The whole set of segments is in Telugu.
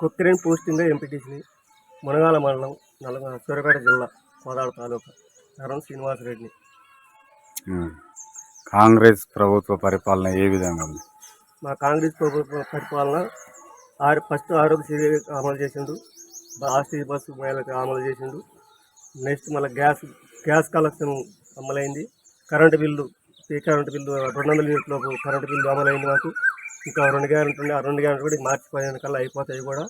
కొక్కిరేని పోస్టింగ్ ఎంపీటీసీని మునగాల మండలం నల్గొండ సూర్యాపేట జిల్లా కోదాడ తాలూకా నరం శ్రీనివాసరెడ్డిని. కాంగ్రెస్ ప్రభుత్వ పరిపాలన ఏ విధంగా ఉంది? మా కాంగ్రెస్ ప్రభుత్వ పరిపాలన ఆరు ఫస్ట్ ఆరోగ్యశ్రీ అమలు చేసిండు ఆర్టీసీ బస్సు మహిళలకు అమలు చేసిండు. నెక్స్ట్ మళ్ళీ గ్యాస్ గ్యాస్ కలెక్షన్ అమలైంది. కరెంటు బిల్లు ఈ కరెంటు బిల్లు రెండు వందల యూనిట్ లోపు కరెంటు బిల్లు అమలైంది మాకు. ఇంకా రెండు గ్యారెంటీ ఉండే ఆ రెండు గ్యారెంటీ కూడా మార్చి పదిహేను కల్లా అయిపోతాయి కూడా.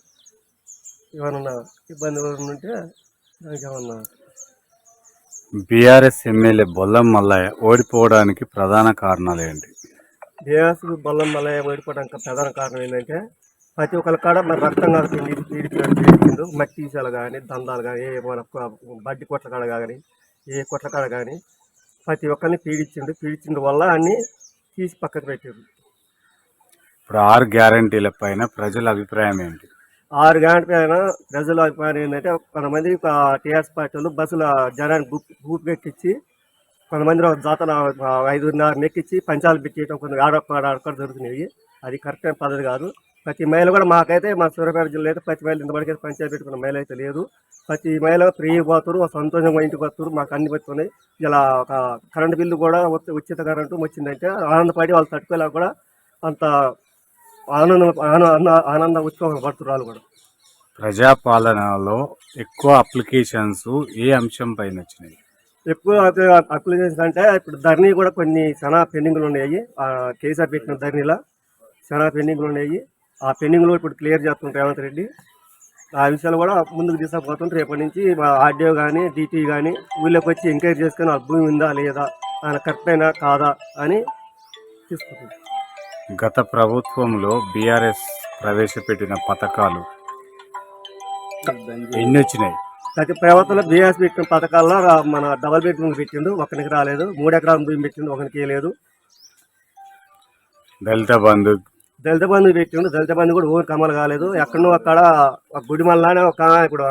ఏమన్నా ఇబ్బంది ఉంటే దానికి ఏమన్నా బీఆర్ఎస్ ఎమ్మెల్యే బొల్లం మల్లయ్య ఓడిపోవడానికి ప్రధాన కారణాలు ఏంటి? గ్యాస్ బల్లం మళ్ళీ ఓడిపోవడానికి ప్రధాన కారణం ఏంటంటే ప్రతి ఒక్కరి కాడ మరి రక్తం కాకుండా పీడిపిండు మట్టి ఈసాలు కానీ దందాలు కానీ ఏ మన బడ్డి కొట్ల కాడ కానీ ఏ కొట్ల కాడ కానీ ప్రతి ఒక్కరిని పీడించిండు పీడించిండు వల్ల అన్ని తీసి పక్కకు పెట్టారు ఇప్పుడు ఆరు గ్యారంటీల పైన ప్రజల అభిప్రాయం ఏంటి? ఆరు గంటల పైన ప్రజల అభిప్రాయం ఏంటంటే కొంతమంది టీఆర్ఎస్ పార్టీ వాళ్ళు బస్సుల జనాన్ని గ్రూప్ గ్రూప్ ఎక్కించి కొంతమంది జాతర ఐదున్నర ఎక్కించి పంచాలు పెట్టేయటం కొంత ఆడొక్క ఆడొక్క జరుగుతున్నాయి అది కరెక్ట్ అయిన పద్ధతి కాదు. ప్రతి మైలు కూడా మాకైతే మా సూర్యాపేట జిల్లా అయితే ప్రతి మహిళ ఇంతవరకు అయితే పంచాయతీ పెట్టుకున్న మహిళ అయితే లేదు. ప్రతి మహిళ ఫ్రీ పోతారు సంతోషంగా ఇంటికి వస్తారు మాకు అన్ని పెట్టుకున్నాయి ఇలా ఒక కరెంటు బిల్లు కూడా ఉచిత- ఉచిత కరెంటు వచ్చిందంటే ఆనందపడి వాళ్ళు తట్టుకోలేక కూడా అంత ఆనందం ఆనంద ఉత్సవం పడుతున్నారు కూడా. ప్రజాపాలనలో ఎక్కువ అప్లికేషన్స్ ఏ అంశం పైన వచ్చినాయి? ఎక్కువ అప్లికేషన్స్ అంటే ఇప్పుడు ధరణి కూడా కొన్ని చాలా పెండింగ్లు ఉన్నాయి. ఆ కేసీఆర్ పెట్టిన ధరణిలో చాలా పెండింగ్లు ఉన్నాయి. ఆ పెండింగ్లు ఇప్పుడు క్లియర్ చేస్తుంటారు రేవంత్ రెడ్డి. ఆ విషయాలు కూడా ముందుకు తీసుకుపోతుంటే రేపటి నుంచి మా ఆర్డీఓ కానీ డిటి కానీ ఊళ్ళోకి వచ్చి ఎంక్వైరీ చేసుకొని ఆ భూమి ఉందా లేదా ఆయన కరెక్ట్ అయినా కాదా అని తీసుకుంటుంది. గత ప్రభుత్వంలో బీఆర్ఎస్ ప్రవేశపెట్టిన పథకాలు ఎన్ని వచ్చినాయి ప్రతి ప్రభుత్వంలో బీఎస్ పెట్టిన పథకాల్లో మన డబల్ బెడ్రూమ్ పెట్టిండు ఒకరికి రాలేదు. మూడు ఎకరాల భూమి పెట్టిండు ఒకరికి లేదు దళిత బంధు. దళిత బంధు పెట్టిండు. దళిత బంధు కూడా ఊరికి అమలు కాలేదు. ఎక్కడో అక్కడ ఒక గుడి మళ్ళానే ఒక ఇప్పుడు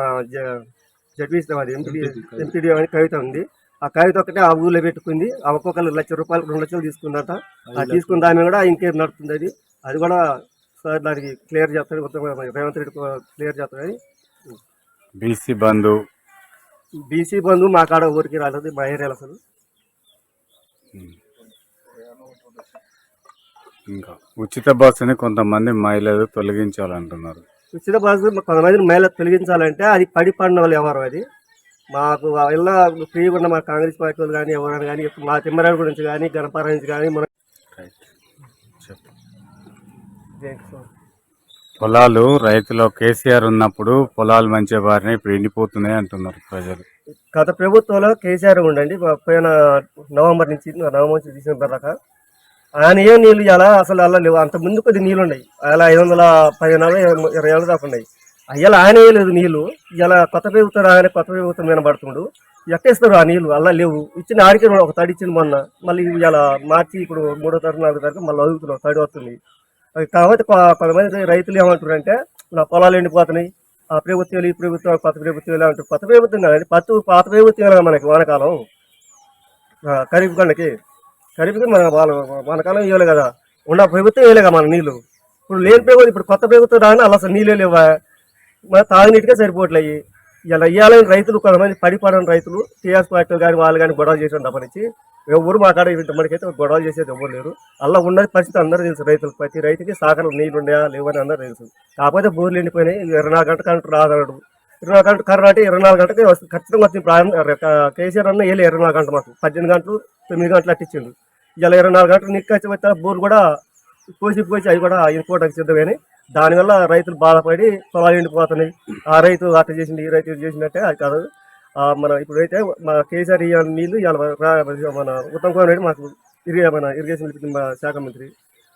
జడ్పీసీ అది ఎంపీ ఎంపీడీ అని కవిత ఉంది. ఆ కవిత ఒకటే ఆ ఊళ్ళో పెట్టుకుంది. ఆ ఒక్కొక్కరు లక్ష రూపాయలు రెండు లక్షలు తీసుకుందట. ఆ తీసుకున్న దాని కూడా ఇంకేం నడుస్తుంది అది. అది కూడా సార్ దానికి క్లియర్ చేస్తాడు మొత్తం రేవంత్ రెడ్డి క్లియర్ చేస్తాడని బీసీ బంధు. బీసీ బంధు మా కాడ ఊరికి రాలేదు మా ఏరియాలో అసలు. ఇంకా ఉచిత బస్సుని కొంతమంది మహిళలు తొలగించాలంటున్నారు. ఉచిత బస్సు కొంతమంది మహిళ తొలగించాలంటే అది పడి పడిన వాళ్ళు ఎవరు అది. మాకు ఇలా ఫ్రీగా ఉన్న మా కాంగ్రెస్ పార్టీ వాళ్ళు కానీ ఎవరైనా కానీ మా తిమ్మరాడు గురించి కానీ గణపార నుంచి కానీ మన? పొలాలు రైతులు కేసీఆర్ ఉన్నప్పుడు పొలాలు మంచిగా బారినాయి ఇప్పుడు ఎండిపోతున్నాయి అంటున్నారు ప్రజలు. గత ప్రభుత్వంలో కేసీఆర్ ఉండండి పోయిన నవంబర్ నుంచి నవంబర్ నుంచి డిసెంబర్ దాకా. ఆయన ఏం నీళ్ళు ఇలా అసలు అలా లేవు. అంత ముందు కొద్ది నీళ్ళు ఉన్నాయి. అలా ఐదు వందల పదిహేను ఇరవై ఏళ్ళ దాకా ఉన్నాయి. అయ్యాల ఆయన వేయలేదు నీళ్ళు? ఇలా కొత్త ప్రభుత్వం ఆయన కొత్త ప్రభుత్వం మీద పడుతుండు ఎట్టేస్తారు ఆ నీళ్ళు అలా లేవు. ఇచ్చిన ఆడికి ఒక తడి ఇచ్చింది మొన్న. మళ్ళీ ఇలా మార్చి ఇప్పుడు మూడో తారీఖు నాలుగో తారీఖు మళ్ళీ అదుగుతున్నాం తడి వస్తుంది. అది కాబట్టి కొంతమంది రైతులు ఏమంటారంటే నా పొలాలు ఎండిపోతున్నాయి. ఆ ప్రభుత్వాలు ఈ ప్రభుత్వం కొత్త ప్రభుత్వాలు అంటారు కొత్త ప్రభుత్వం కాదు పత్తు పాత ప్రభుత్వం కదా మనకి వానకాలం. ఖరీఫ్ గండకి ఖరీఫ్కి మన వాళ్ళ వానకాలం ఇవ్వలే కదా. ఉన్న ప్రభుత్వం ఇవ్వలే కదా మన నీళ్ళు. ఇప్పుడు లేని ప్రభుత్వం ఇప్పుడు కొత్త ప్రభుత్వం రాని అలా అసలు నీళ్ళే లేవా? మన తాగునీటిగా సరిపోవట్లేయి ఇలా ఇవ్వాలని రైతులు కొంతమంది పడిపడని రైతులు టీఆర్ఎస్ పార్టీ కానీ వాళ్ళు కానీ గొడవలు చేసిన తప్పనిచ్చి ఎవరు మాట్లాడ మనకైతే గొడవలు చేసేది ఎవరు లేరు. అలా ఉన్నది పరిస్థితి అందరూ తెలుసు రైతులు. ప్రతి రైతుకి సాగరం నీళ్ళు ఉన్నాయా లేవని అందరూ తెలుసు. కాకపోతే బోర్లు ఎండిపోయినాయి ఇరవై నాలుగు గంటల కరెంట్ రాదనడు ఇరవై నాలుగు గంటలు కరెంట్ అంటే ఇరవై నాలుగు గంటలకి ఖచ్చితంగా వచ్చింది ప్రాయం కేసీఆర్ అన్న వేయలే ఇరవై నాలుగు గంటలు మాకు. పద్దెనిమిది గంటలు తొమ్మిది గంటలు అట్టించిండు ఇలా ఇరవై నాలుగు గంటలు నీకు వచ్చి బోర్లు కూడా కోసి కోసి అవి కూడా ఇంకోటకు సిద్ధమని దానివల్ల రైతులు బాధపడి పొలాలు ఎండిపోతున్నాయి. ఆ రైతు అట్ట చేసింది ఈ రైతు చేసినట్టే అది కాదు. మన ఇప్పుడైతే మన కేసీఆర్ ఇయ్యాల నీళ్ళు ఇవాళ మన ఉత్తమ్ కుమార్ రెడ్డి మాకు ఇరిగే మన ఇరిగేషన్ మా శాఖ మంత్రి.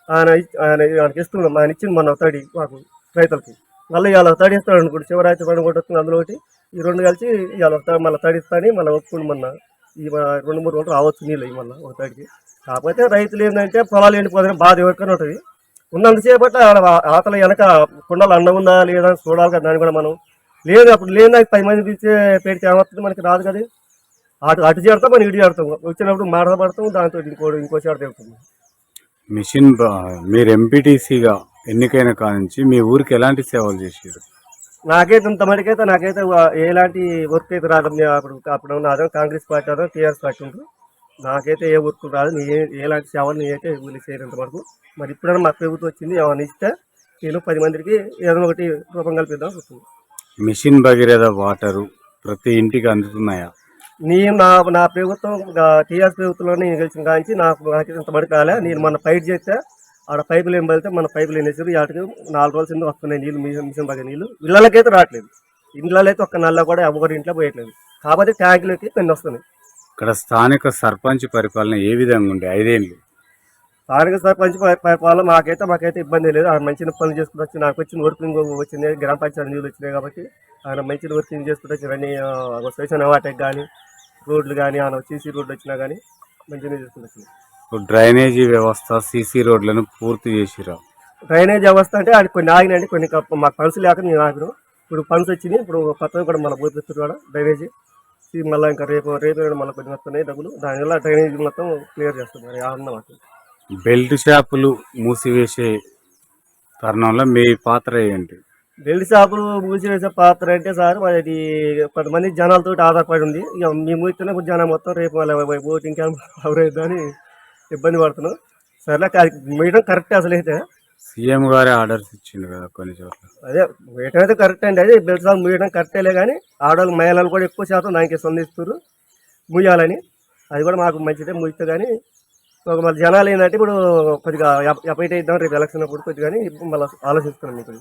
ఆయన ఆయన ఆయనకి ఇస్తున్నాం. ఆయన ఇచ్చింది మన తడి మాకు రైతులకి. మళ్ళీ ఇవాళ తడి ఇస్తాడు అనుకోండి శివరాత్రి పండుగ ఒకటి వస్తుంది అందులో ఒకటి. ఈ రెండు కలిసి ఇవాళ మళ్ళీ తడిస్తాని మళ్ళీ ఒప్పుకుని మొన్న. ఈ రెండు మూడు రోజులు రావచ్చు నీళ్ళు ఇవి మళ్ళీ ఒక కాకపోతే రైతులు ఏంటంటే పొలాలు ఎండిపోతే బాధ ఎవరికైనా ఉంటుంది. ఉన్నంతసేపట్ల ఆతల వెనక కుండలు అన్నం ఉందా లేదా అని చూడాలి కదా దాన్ని కూడా మనం. లేదు అప్పుడు లేదా పది మంది పిలిచే పెడితే ఏమవుతుంది? మనకి రాదు కదా. అటు అటు చేడతాం మనం ఇటు చేడతాం వచ్చినప్పుడు మాట దాంతో ఇంకో ఇంకో చేడ తిరుగుతుంది మిషన్ మీరు ఎంపీటీసీగా ఎన్నికైన కానించి మీ ఊరికి ఎలాంటి సేవలు చేసారు నాకైతే ఇంత మటుకైతే నాకైతే ఎలాంటి వర్క్ అయితే రాదు. అప్పుడు అప్పుడు ఉన్న అదే కాంగ్రెస్ పార్టీ అదో టీఆర్ఎస్ పార్టీ ఉంటారు నాకైతే ఏ వర్క్ రాదు. నీ ఎలాంటి సేవలు నేనైతే ఊళ్ళో చేయనంత వరకు. మరి ఇప్పుడైనా మా ప్రభుత్వం వచ్చింది ఏమైనా ఇస్తే నేను పది మందికి ఏదో ఒకటి రూపం కల్పిద్దాం అనుకుంటున్నాను. మిషన్ భగీరథ వాటరు ప్రతి ఇంటికి అందుతున్నాయా? నేను నా నా ప్రభుత్వం టీఆర్ఎస్ ప్రభుత్వంలో నేను గెలిచిన కాంచి నాకు నాకు ఇంత మటుకు రాలే. నేను మొన్న ఫైట్ చేస్తే ఆడ పైపులు ఏం వెళ్తే మన పైపులు ఏం వేసారు. వాటికి నాలుగు రోజుల కింద వస్తున్నాయి నీళ్ళు మిషన్ మిషన్ బాగా నీళ్ళు ఇళ్ళకైతే రావట్లేదు. ఇంట్లో అయితే ఒక్క నల్ల కూడా ఎవరి ఇంట్లో పోయట్లేదు. కాబట్టి ట్యాంకులకి కొన్ని వస్తున్నాయి. ఇక్కడ స్థానిక సర్పంచ్ పరిపాలన ఏ విధంగా ఉండే ఐదేళ్ళు స్థానిక సర్పంచ్ పరిపాలన మాకైతే మాకైతే ఇబ్బంది లేదు. ఆయన మంచి పనులు చేసుకుంటూ వచ్చి నాకు వచ్చిన వర్కింగ్ వచ్చింది. గ్రామ పంచాయతీ నిధులు వచ్చినాయి కాబట్టి ఆయన మంచి వర్కింగ్ చేసుకుంటూ వచ్చి అన్ని స్టేషన్ వాటికి కానీ రోడ్లు కానీ ఆయన సీసీ రోడ్లు వచ్చినా కానీ మంచిగా చేసుకుంటూ వచ్చినాయి డ్రైనేజీ వ్యవస్థ సీసీ రోడ్లను పూర్తి చేసిరా? డ్రైనేజ్ వ్యవస్థ అంటే అది కొన్ని ఆగినాయండి కొన్ని మాకు పనులు లేక మేము ఆగినాం. ఇప్పుడు పనులు వచ్చినాయి ఇప్పుడు కొత్తవి కూడా మళ్ళీ కూడా డ్రైనేజీ. మళ్ళీ ఇంకా రేపు రేపు మళ్ళీ కొన్ని వస్తున్నాయి డబ్బులు. దానివల్ల డ్రైనేజ్ మొత్తం క్లియర్ చేస్తాం మరి అన్నమాట బెల్ట్ షాపులు మూసివేసే తరుణంలో మీ పాత్ర ఏంటి? బెల్ట్ షాపులు మూసివేసే పాత్ర అంటే సార్ అది కొంతమంది జనాలతో ఆధారపడి ఉంది. ఇక మేము మూస్తేనే జనం మొత్తం రేపు మళ్ళీ ఓటింగ్ క్యాంప్ ఎవరైందని ఇబ్బంది పడుతున్నాం సర్లే మీయడం కరెక్ట్ అసలు అయితే సీఎం గారే ఆర్డర్స్ ఇచ్చిండు కదా కొన్ని చోట్ల. అదే వేయటం అయితే కరెక్ట్ అండి. అదే బెల్ట్ మూయడం కరెక్టేలే కానీ ఆడవాళ్ళు మహిళలు కూడా ఎక్కువ శాతం దానికి స్పందిస్తారు మూయాలని అది కూడా మాకు మంచిదే మూయితే కానీ ఒక మళ్ళీ జనాలు ఏంటంటే ఇప్పుడు కొద్దిగా ఎప్పటి ఇద్దాం రేపు ఎలక్షన్ అప్పుడు కొద్దిగా ఇప్పుడు మళ్ళీ ఆలోచిస్తున్నాం మీకు.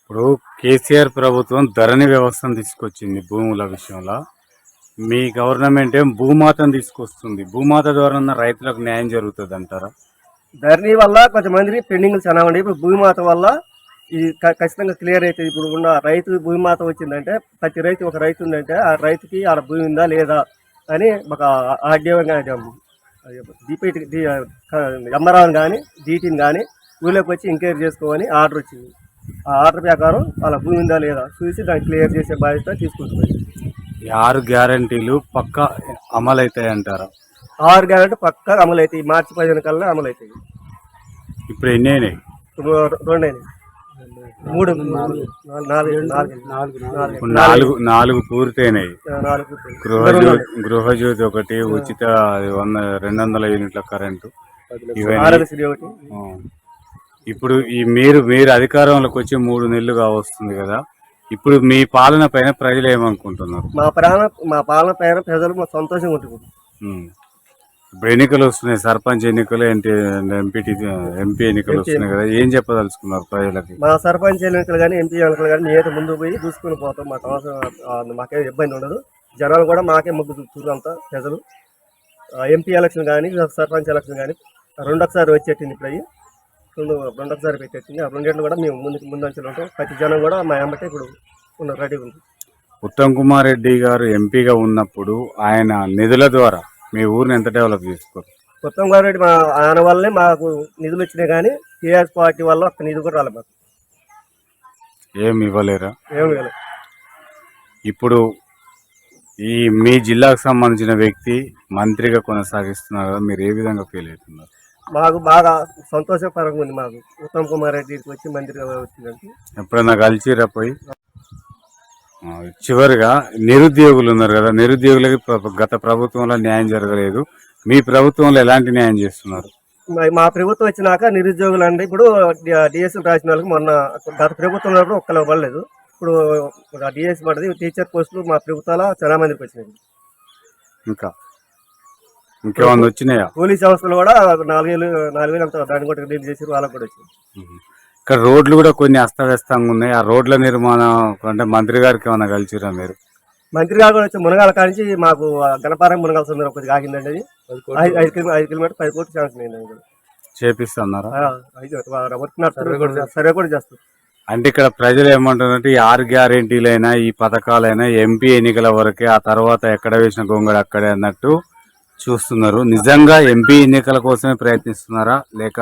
ఇప్పుడు కేసీఆర్ ప్రభుత్వం ధరణి వ్యవస్థను తీసుకొచ్చింది భూముల విషయంలో. మీ గవర్నమెంట్ ఏం భూమాతను తీసుకొస్తుంది? భూమాత ద్వారా రైతులకు న్యాయం జరుగుతుంది అంటారా ధరణి వల్ల కొంతమంది పెండింగ్లు చాలా ఉన్నాయి. ఇప్పుడు భూమాత వల్ల ఇది క- ఖచ్చితంగా క్లియర్ అవుతుంది ఇప్పుడు ఉన్న రైతు భూమాత వచ్చిందంటే ప్రతి రైతు ఒక రైతు ఉందంటే ఆ రైతుకి ఆడ భూమి ఉందా లేదా అని ఒక ఆర్డీఓ డిపిటి ఎంఆర్ఆర్ కానీ డీటీని కానీ ఊళ్ళోకి వచ్చి ఎంక్వైరీ చేసుకోమని ఆర్డర్ వచ్చింది. ఆ ఆర్డర్ ప్రకారం వాళ్ళ భూమి ఉందా లేదా చూసి దాన్ని క్లియర్ చేసే బాధ్యత తీసుకుంటున్నారు ఈ ఆరు గ్యారంటీలు పక్కా అమలు అవుతాయి అంటారా ఆరు గ్యారెంటీ పక్కా అమలు అవుతాయి మార్చి పదిహేను కల్లా అమలు అవుతాయి ఇప్పుడు ఎన్ని అయినాయి? రెండు అయినాయి. మూడు నాలుగు నాలుగు నాలుగు నాలుగు ఇప్పుడు నాలుగు నాలుగు పూర్తయినాయి. నాలుగు గృహజ్యోతి గృహజ్యోతి ఒకటి ఉచిత వంద రెండు వందల యూనిట్ల కరెంటు. ఇవన్నీ ఆరోగ్యశ్రీ ఒకటి. ఆ. ఇప్పుడు ఈ మీరు మీరు అధికారంలోకి వచ్చి మూడు నెలలుగా వస్తుంది కదా. ఇప్పుడు మీ పాలన పైన ప్రజలు ఏమనుకుంటున్నారు? మా ప్రాణ మా పాలన పైన ప్రజలు మా సంతోషంగా ఉంటుంది ఉమ్. ఇప్పుడు ఎన్నికలు వస్తున్నాయి సర్పంచ్ ఎన్నికలు ఏంటి ఎంపీటీ ఎంపీ ఎన్నికలు వస్తున్నాయి కదా ఏం చెప్పదలుచుకున్నారు ప్రజలకి? మా సర్పంచ్ ఎన్నికలు కానీ ఎంపీ ఎన్నికలు కానీ నేత ముందు పోయి చూసుకుని పోతాం. మాకు అవసరం ఆ, మాకేం ఇబ్బంది ఉండదు. జనాలు కూడా మాకే మొగ్గు చూపుతారు అంతా ప్రజలు. ఎంపీ ఎలక్షన్ కానీ సర్పంచ్ ఎలక్షన్ కానీ రెండొకసారి వచ్చేట్టింది ఇప్పుడు అయ్యి. రెండు రెండొకసారి పెట్టేట్టింది ఆ రెండేళ్ళు కూడా మేము ముందు అంచెలు ఉంటాం. ప్రతి జనం కూడా మా అమ్మటే ఇప్పుడు ఉన్న రెడీగా ఉంది. ఉత్తమ్ కుమార్ రెడ్డి గారు ఎంపీగా ఉన్నప్పుడు ఆయన నిధుల ద్వారా మీ ఊరిని ఎంత డెవలప్ చేసుకోరు? ఉత్తమ్ కుమార్ రెడ్డి మా ఆయన వల్లే మాకు నిధులు వచ్చినాయి కానీ టీఆర్ఎస్ పార్టీ వల్ల ఒక్క నిధి కూడా రాలేదు మాకు. ఏం ఇవ్వలేరా? ఏమి ఇప్పుడు ఈ మీ జిల్లాకు సంబంధించిన వ్యక్తి మంత్రిగా కొనసాగిస్తున్నారు కదా మీరు ఏ విధంగా ఫీల్ అవుతున్నారు? మాకు బాగా సంతోషకరంగా ఉంది మాకు. ఉత్తమ్ కుమార్ రెడ్డికి వచ్చి మంత్రిగా వచ్చిందంటే. ఎప్పుడన్నా కలిసిరా పోయి? చివరిగా నిరుద్యోగులు ఉన్నారు కదా నిరుద్యోగులకి గత ప్రభుత్వంలో న్యాయం జరగలేదు. మీ ప్రభుత్వంలో ఎలాంటి న్యాయం చేస్తున్నారు? మా- ప్రభుత్వం వచ్చినాక నిరుద్యోగులు అంటే ఇప్పుడు డిఎస్సీ రాసిన వాళ్ళకి మొన్న గత ప్రభుత్వంలో కూడా ఒక్కరు పడలేదు ఇప్పుడు డిఎస్సీ పడింది టీచర్ పోస్టులు మా ప్రభుత్వాల చాలా మందికి వచ్చినాయి. ఇంకా ఇంకేమన్నా వచ్చినాయా? పోలీస్ వ్యవస్థలు కూడా నాలుగేళ్ళు నాలుగేళ్ళు అంతా దాన్ని కూడా రిలీజ్ చేసి వాళ్ళకి కూడా వచ్చింది. ఇక్కడ రోడ్లు కూడా కొన్ని అస్తవ్యస్తంగా ఉన్నాయి. ఆ రోడ్ల నిర్మాణం అంటే మంత్రి గారికి ఏమైనా కలిసిరా మీరు? మంత్రి గారు కూడా వచ్చి మునగాల కానించి మాకు గణపారం మునగాల సందర్భం కొద్దిగా ఆగిందండి అది. ఐదు ఐదు కిలో ఐదు కిలోమీటర్ పది కోట్లు కూడా. చేపిస్తున్నారా? సర్వే కూడా చేస్తారు. అంటే ఇక్కడ ప్రజలు ఏమంటున్నారంటే ఈ ఆరు గ్యారెంటీలైనా ఈ పథకాలైనా ఎంపీ ఎన్నికల వరకే ఆ తర్వాత ఎక్కడ వేసిన గొంగడు అక్కడే అన్నట్టు చూస్తున్నారు. నిజంగా ఎంపీ ఎన్నికల కోసమే ప్రయత్నిస్తున్నారా? లేక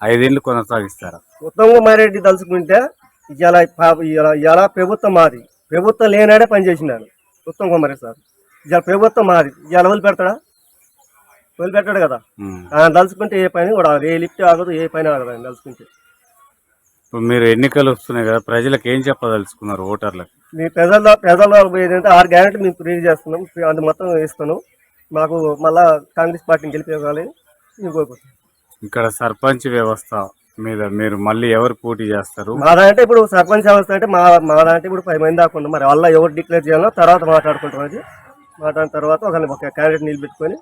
ఐదేళ్ళు కొనసాగిస్తారా? ఉత్తమ్ కుమార్ రెడ్డి తలుచుకుంటే ఇవాళ ఇవాళ ప్రభుత్వం మాది. ప్రభుత్వం లేనాడే పనిచేసినాడు ఉత్తమ్ కుమార్ రెడ్డి సార్. ఇవాళ ప్రభుత్వం మాది. ఇవాళ వదిలి పెడతాడా? వదిలి పెట్టాడు కదా. ఆయన తలుచుకుంటే ఏ పని కూడా. ఏ లిఫ్ట్ ఆగదు ఏ పని ఆగదు ఆయన తలుచుకుంటే. ఇప్పుడు మీరు ఎన్నికలు వస్తున్నాయి కదా ప్రజలకు ఏం చెప్పదలుచుకున్నారు ఓటర్లకు? మీ ప్రజల ప్రజల ఏంటంటే ఆరు గ్యారెంటీ మేము ఫ్రీ చేస్తున్నాం. అది మొత్తం ఇస్తున్నాం మాకు మళ్ళా కాంగ్రెస్ పార్టీని కోరుకుంటున్నాం. ఇక్కడ సర్పంచ్ వ్యవస్థ మీద మీరు మళ్ళీ ఎవరు పోటీ చేస్తారు? మాదంటే ఇప్పుడు సర్పంచ్ వ్యవస్థ అంటే మా మాదంటే ఇప్పుడు పది మంది దాకా ఉన్నాం. మరి వాళ్ళ ఎవరు డిక్లేర్ చేయాలో తర్వాత మాట్లాడుకుంటాం అది మాట్లాడిన తర్వాత ఒక ఒక క్యాండిడేట్ నిలబెట్టుకొని.